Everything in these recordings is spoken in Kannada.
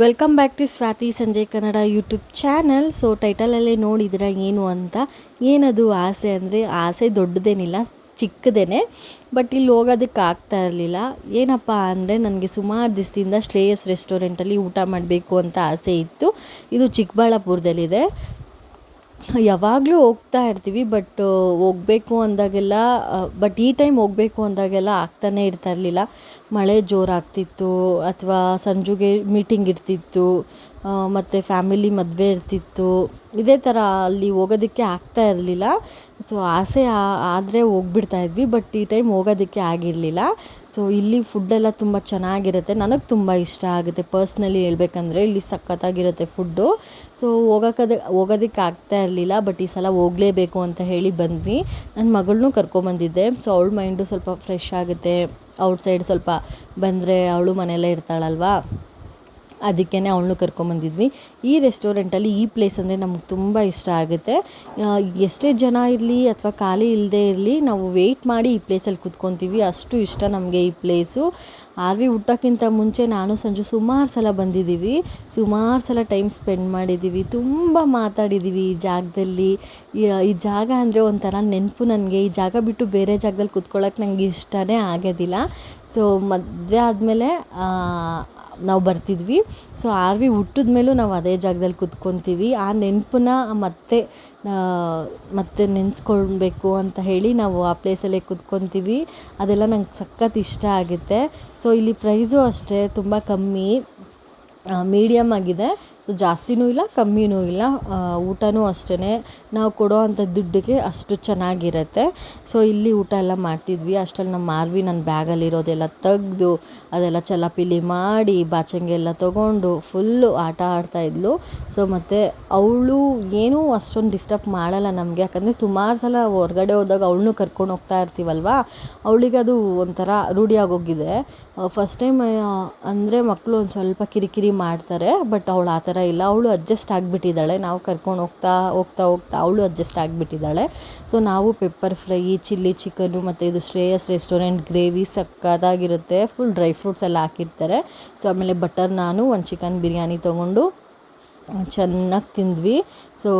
Welcome back to Swathi Sanjay Kannada YouTube channel so ಟೈಟಲಲ್ಲೇ ನೋಡಿದಿರ ಏನು ಅಂತ? ಏನದು ಆಸೆ ಅಂದರೆ ಆಸೆ ದೊಡ್ಡದೇನಿಲ್ಲ ಚಿಕ್ಕದೇ ಬಟ್ ಇಲ್ಲಿ ಹೋಗೋದಕ್ಕೆ ಆಗ್ತಾ ಇರಲಿಲ್ಲ. ಏನಪ್ಪ ಅಂದರೆ ನನಗೆ ಸುಮಾರು ದಿವಸದಿಂದ ಶ್ರೇಯಸ್ ರೆಸ್ಟೋರೆಂಟಲ್ಲಿ ಊಟ ಮಾಡಬೇಕು ಅಂತ ಆಸೆ ಇತ್ತು. ಇದು ಚಿಕ್ಕಬಳ್ಳಾಪುರದಲ್ಲಿದೆ. ಯಾವಾಗಲೂ ಹೋಗ್ತಾ ಇರ್ತೀವಿ ಬಟ್ ಹೋಗಬೇಕು ಅಂದಾಗೆಲ್ಲ ಬಟ್ ಈ ಟೈಮ್ ಹೋಗಬೇಕು ಅಂದಾಗೆಲ್ಲ ಆಗ್ತಾನೆ ಇರ್ತಾ ಇರಲಿಲ್ಲ. ಮಳೆ ಜೋರಾಗ್ತಿತ್ತು ಅಥವಾ ಸಂಜುಗೆ ಮೀಟಿಂಗ್ ಇರ್ತಿತ್ತು ಮತ್ತು ಫ್ಯಾಮಿಲಿ ಮದುವೆ ಇರ್ತಿತ್ತು, ಇದೇ ಥರ ಅಲ್ಲಿ ಹೋಗೋದಕ್ಕೆ ಆಗ್ತಾ ಇರಲಿಲ್ಲ. ಸೊ ಆಸೆ ಆದರೆ ಹೋಗ್ಬಿಡ್ತಾ ಇದ್ವಿ ಬಟ್ ಈ ಟೈಮ್ ಹೋಗೋದಕ್ಕೆ ಆಗಿರಲಿಲ್ಲ. ಸೊ ಇಲ್ಲಿ ಫುಡ್ಡೆಲ್ಲ ತುಂಬ ಚೆನ್ನಾಗಿರುತ್ತೆ, ನನಗೆ ತುಂಬ ಇಷ್ಟ ಆಗುತ್ತೆ. ಪರ್ಸ್ನಲಿ ಹೇಳ್ಬೇಕಂದ್ರೆ ಇಲ್ಲಿ ಸಖತ್ತಾಗಿರುತ್ತೆ ಫುಡ್ಡು ಸೊ ಹೋಗೋಕದ, ಹೋಗೋದಕ್ಕೆ ಆಗ್ತಾ ಇರಲಿಲ್ಲ ಬಟ್ ಈ ಸಲ ಹೋಗಲೇಬೇಕು ಅಂತ ಹೇಳಿ ಬಂದ್ವಿ. ನನ್ನ ಮಗಳನ್ನೂ ಕರ್ಕೊಂಬಂದಿದ್ದೆ ಸೊ ಅವಳ ಮೈಂಡು ಸ್ವಲ್ಪ ಫ್ರೆಶ್ ಆಗುತ್ತೆ. ಔಟ್ಸೈಡ್ ಸ್ವಲ್ಪ ಬಂದರೆ ಅವಳು ಮನೆಯಲ್ಲೇ ಇರ್ತಾಳಲ್ವಾ? ಅದಕ್ಕೇ ಅವಳನ್ನೂ ಕರ್ಕೊಂಬಂದಿದ್ವಿ ಈ ರೆಸ್ಟೋರೆಂಟಲ್ಲಿ ಈ ಪ್ಲೇಸ್ ಅಂದರೆ ನಮ್ಗೆ ತುಂಬ ಇಷ್ಟ ಆಗುತ್ತೆ. ಎಷ್ಟೇ ಜನ ಇರಲಿ ಅಥವಾ ಖಾಲಿ ಇಲ್ಲದೆ ಇರಲಿ ನಾವು ವೆಯ್ಟ್ ಮಾಡಿ ಈ ಪ್ಲೇಸಲ್ಲಿ ಕೂತ್ಕೊತೀವಿ. ಅಷ್ಟು ಇಷ್ಟ ನಮಗೆ ಈ ಪ್ಲೇಸು ಆರ್ ವಿ ಹುಟ್ಟೋಕ್ಕಿಂತ ಮುಂಚೆ ನಾನು, ಸಂಜು ಸುಮಾರು ಸಲ ಬಂದಿದ್ದೀವಿ. ಸುಮಾರು ಸಲ ಟೈಮ್ ಸ್ಪೆಂಡ್ ಮಾಡಿದ್ದೀವಿ. ತುಂಬ ಮಾತಾಡಿದ್ದೀವಿ ಈ ಜಾಗದಲ್ಲಿ. ಈ ಜಾಗ ಅಂದರೆ ಒಂಥರ ನೆನಪು ನನಗೆ. ಈ ಜಾಗ ಬಿಟ್ಟು ಬೇರೆ ಜಾಗದಲ್ಲಿ ಕೂತ್ಕೊಳ್ಳೋಕೆ ನನಗೆ ಇಷ್ಟನೇ ಆಗೋದಿಲ್ಲ. ಸೊ ಮದುವೆ ಆದಮೇಲೆ ನಾವು ಬರ್ತಿದ್ವಿ. ಸೊ ಆರ್ ವಿ ಹುಟ್ಟಿದ ಮೇಲೂ ನಾವು ಅದೇ ಜಾಗದಲ್ಲಿ ಕೂತ್ಕೊತೀವಿ. ಆ ನೆನಪನ್ನ ಮತ್ತೆ ಮತ್ತೆ ನೆನೆಸ್ಕೊಳ್ಬೇಕು ಅಂತ ಹೇಳಿ ನಾವು ಆ ಪ್ಲೇಸಲ್ಲೇ ಕೂತ್ಕೊತೀವಿ. ಅದೆಲ್ಲ ನಂಗೆ ಸಖತ್ ಇಷ್ಟ ಆಗುತ್ತೆ. ಸೊ ಇಲ್ಲಿ ಪ್ರೈಸು ಅಷ್ಟೇ, ತುಂಬ ಕಮ್ಮಿ ಮೀಡಿಯಮ್ ಆಗಿದೆ. ಸೊ ಜಾಸ್ತಿನೂ ಇಲ್ಲ, ಕಮ್ಮಿನೂ ಇಲ್ಲ. ಊಟನೂ ಅಷ್ಟೇ ನಾವು ಕೊಡೋ ಅಂಥ ದುಡ್ಡಿಗೆ ಅಷ್ಟು ಚೆನ್ನಾಗಿರುತ್ತೆ. ಸೊ ಇಲ್ಲಿ ಊಟ ಎಲ್ಲ ಮಾಡ್ತಿದ್ವಿ. ಅಷ್ಟರಲ್ಲಿ ನಮ್ಮ ಮಾರ್ವಿ ನನ್ನ ಬ್ಯಾಗಲ್ಲಿರೋದೆಲ್ಲ ತೆಗ್ದು, ಅದೆಲ್ಲ ಚಲಾಪಿಲಿ ಮಾಡಿ ಬಾಚಂಗೆಲ್ಲ ತೊಗೊಂಡು, ಫುಲ್ಲು ಆಟ ಆಡ್ತಾಯಿದ್ಲು ಸೊ ಮತ್ತು ಅವಳು ಏನೂ ಅಷ್ಟೊಂದು ಡಿಸ್ಟರ್ಬ್ ಮಾಡಲ್ಲ ನಮಗೆ. ಯಾಕಂದರೆ ಸುಮಾರು ಸಲ ಹೊರಗಡೆ ಹೋದಾಗ ಅವಳನ್ನೂ ಕರ್ಕೊಂಡು ಹೋಗ್ತಾ ಇರ್ತೀವಲ್ವ? ಅವಳಿಗೆ ಅದು ಒಂಥರ ರೂಢಿಯಾಗೋಗಿದೆ ಫಸ್ಟ್ ಟೈಮ್ ಅಂದರೆ ಮಕ್ಕಳು ಒಂದು ಸ್ವಲ್ಪ ಕಿರಿಕಿರಿ ಮಾಡ್ತಾರೆ ಬಟ್ ಅವಳು ಆ ಥರ ಇಲ್ಲ. ಅವಳು ಅಡ್ಜಸ್ಟ್ ಆಗಿಬಿಟ್ಟಿದ್ದಾಳೆ. ನಾವು ಕರ್ಕೊಂಡು ಹೋಗ್ತಾ ಹೋಗ್ತಾ ಹೋಗ್ತಾ ಅವಳು ಅಡ್ಜಸ್ಟ್ ಆಗಿಬಿಟ್ಟಿದ್ದಾಳೆ. ಸೊ ನಾವು ಪೆಪ್ಪರ್ ಫ್ರೈ ಚಿಲ್ಲಿ ಚಿಕನ್ನು ಮತ್ತು ಇದು ಶ್ರೇಯಸ್ ರೆಸ್ಟೋರೆಂಟ್ ಗ್ರೇವಿ ಸಕ್ಕತ್ತಾಗಿರುತ್ತೆ ಫುಲ್ ಡ್ರೈ ಫ್ರೂಟ್ಸ್ ಎಲ್ಲ ಹಾಕಿರ್ತಾರೆ. ಸೊ ಆಮೇಲೆ ಬಟರ್ ನಾನು, ಒಂದು ಚಿಕನ್ ಬಿರಿಯಾನಿ ತೊಗೊಂಡು ಚೆನ್ನಾಗಿ ತಿಂದ್ವಿ. ಸೊ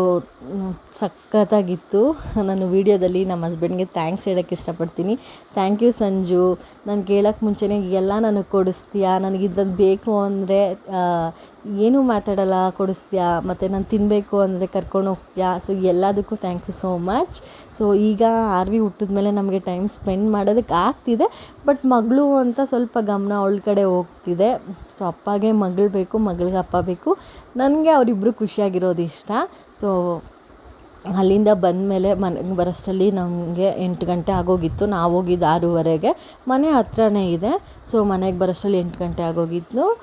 ಸಖತ್ತಾಗಿತ್ತು ನಾನು ವೀಡಿಯೋದಲ್ಲಿ ನಮ್ಮ ಹಸ್ಬೆಂಡ್ಗೆ ಥ್ಯಾಂಕ್ಸ್ ಹೇಳೋಕ್ಕೆ ಇಷ್ಟಪಡ್ತೀನಿ. Thank you Sanju. ನಾನು ಕೇಳೋಕ್ಕೆ ಮುಂಚೆನೇ ಎಲ್ಲ ನನಗೆ ಕೊಡಿಸ್ತೀಯಾ? ನನಗಿದ್ದದ್ದು ಬೇಕು ಅಂದರೆ ಏನೂ ಮಾತಾಡಲ್ಲ, ಕೊಡಿಸ್ತೀಯಾ? ಮತ್ತು ನಾನು ತಿನ್ನಬೇಕು ಅಂದರೆ ಕರ್ಕೊಂಡು ಹೋಗ್ತೀಯಾ? ಸೊ ಎಲ್ಲದಕ್ಕೂ thank you so much so ಈಗ ಆರ್ ವಿ ಹುಟ್ಟಿದ ಮೇಲೆ ನಮಗೆ ಟೈಮ್ ಸ್ಪೆಂಡ್ ಮಾಡೋದಕ್ಕೆ ಆಗ್ತಿದೆ. ಬಟ್ ಮಗಳು ಅಂತ ಸ್ವಲ್ಪ ಗಮನ ಅವಳ ಹೋಗ್ತಿದೆ. ಸೊ ಅಪ್ಪಗೆ ಮಗಳು ಬೇಕು, ಮಗಳಿಗೆ ಅಪ್ಪ ಬೇಕು. ನನಗೆ ಅವರಿಬ್ಬರು ಖುಷಿಯಾಗಿರೋದು ಇಷ್ಟ. ಸೊ ಅಲ್ಲಿಂದ ಬಂದಮೇಲೆ ಮನೆಗೆ ಬರೋಷ್ಟರಲ್ಲಿ ನಮಗೆ ಎಂಟು ಗಂಟೆ ಆಗೋಗಿತ್ತು. ನಾವು ಹೋಗಿದ್ದು ಆರೂವರೆಗೆ. ಮನೆ ಹತ್ರನೇ ಇದೆ. ಸೊ ಮನೆಗೆ ಬರೋಷ್ಟರಲ್ಲಿ ಎಂಟು ಗಂಟೆ ಆಗೋಗಿತ್ತು.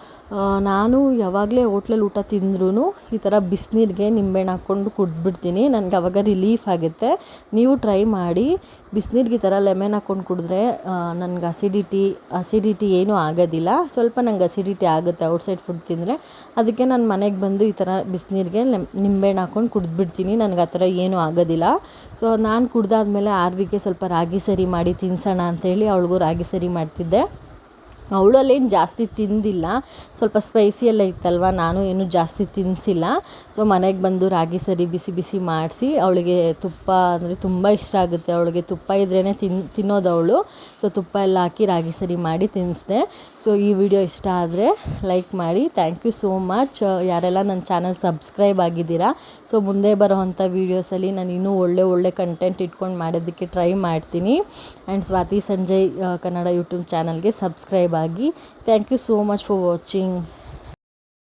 ನಾನು ಯಾವಾಗಲೇ ಹೋಟ್ಲಲ್ಲಿ ಊಟ ತಿಂದ್ರೂ ಈ ಥರ ಬಿಸಿನೀರಿಗೆ ನಿಂಬೆಹಣ್ಣು ಹಾಕ್ಕೊಂಡು ಕುಡ್ದ್ಬಿಡ್ತೀನಿ. ನನಗೆ ಅವಾಗ ರಿಲೀಫ್ ಆಗುತ್ತೆ. ನೀವು ಟ್ರೈ ಮಾಡಿ ಬಿಸಿನೀರಿಗೆ ಈ ಥರ ಲೆಮೆನ್ ಹಾಕ್ಕೊಂಡು ಕುಡಿದ್ರೆ ನನಗೆ ಅಸಿಡಿಟಿ ಅಸಿಡಿಟಿ ಏನೂ ಆಗೋದಿಲ್ಲ. ಸ್ವಲ್ಪ ನಂಗೆ ಅಸಿಡಿಟಿ ಆಗುತ್ತೆ ಔಟ್ಸೈಡ್ ಫುಡ್ ತಿಂದರೆ. ಅದಕ್ಕೆ ನಾನು ಮನೆಗೆ ಬಂದು ಈ ಥರ ಬಿಸಿನೀರಿಗೆ ನಿಂಬೆಹಣ್ಣು ಹಾಕ್ಕೊಂಡು ಕುಡಿದ್ಬಿಡ್ತೀನಿ. ನನಗೆ ಆ ಥರ ಏನೂ ಆಗೋದಿಲ್ಲ. ಸೊ ನಾನು ಕುಡ್ದಾದ್ಮೇಲೆ ಆರ್ವಿಗೆ ಸ್ವಲ್ಪ ರಾಗಿ ಸರಿ ಮಾಡಿ ತಿನ್ಸೋಣ ಅಂತೇಳಿ ಅವಳಿಗೂ ರಾಗಿ ಸರಿ ಮಾಡ್ತಿದ್ದೆ. ಅವಳು ಅಲ್ಲೇನು ಜಾಸ್ತಿ ತಿಂದಿಲ್ಲ. ಸ್ವಲ್ಪ ಸ್ಪೈಸಿ ಎಲ್ಲ ಇತ್ತಲ್ವ, ನಾನು ಏನು ಜಾಸ್ತಿ ತಿನ್ನಿಸಿಲ್ಲ ಸೊ ಮನೆಗೆ ಬಂದು ರಾಗಿ ಸರಿ ಬಿಸಿ ಬಿಸಿ ಮಾಡಿಸಿ, ಅವಳಿಗೆ ತುಪ್ಪ ಅಂದರೆ ತುಂಬ ಇಷ್ಟ ಆಗುತ್ತೆ. ಅವಳಿಗೆ ತುಪ್ಪ ಇದ್ರೇ ತಿನ್, ತಿನ್ನೋದು ಅವಳು. ಸೊ ತುಪ್ಪ ಎಲ್ಲ ಹಾಕಿ ರಾಗಿ ಸರಿ ಮಾಡಿ ತಿನ್ನಿಸ್ದೆ ಸೊ ಈ ವಿಡಿಯೋ ಇಷ್ಟ ಆದರೆ ಲೈಕ್ ಮಾಡಿ. ಥ್ಯಾಂಕ್ ಯು ಸೋ ಮಚ್ ಯಾರೆಲ್ಲ ನನ್ನ ಚಾನಲ್ ಸಬ್ಸ್ಕ್ರೈಬ್ ಆಗಿದ್ದೀರಾ ಸೊ ಮುಂದೆ ಬರೋವಂಥ ವೀಡಿಯೋಸಲ್ಲಿ ನಾನು ಇನ್ನೂ ಒಳ್ಳೆ ಒಳ್ಳೆ ಕಂಟೆಂಟ್ ಇಟ್ಕೊಂಡು ಮಾಡೋದಕ್ಕೆ ಟ್ರೈ ಮಾಡ್ತೀನಿ. ಆ್ಯಂಡ್ ಸ್ವಾತಿ ಸಂಜಯ್ ಕನ್ನಡ ಯೂಟ್ಯೂಬ್ ಚಾನಲ್ಗೆ ಸಬ್ಸ್ಕ್ರೈಬ್ ಆಗಿ thank you so much for watching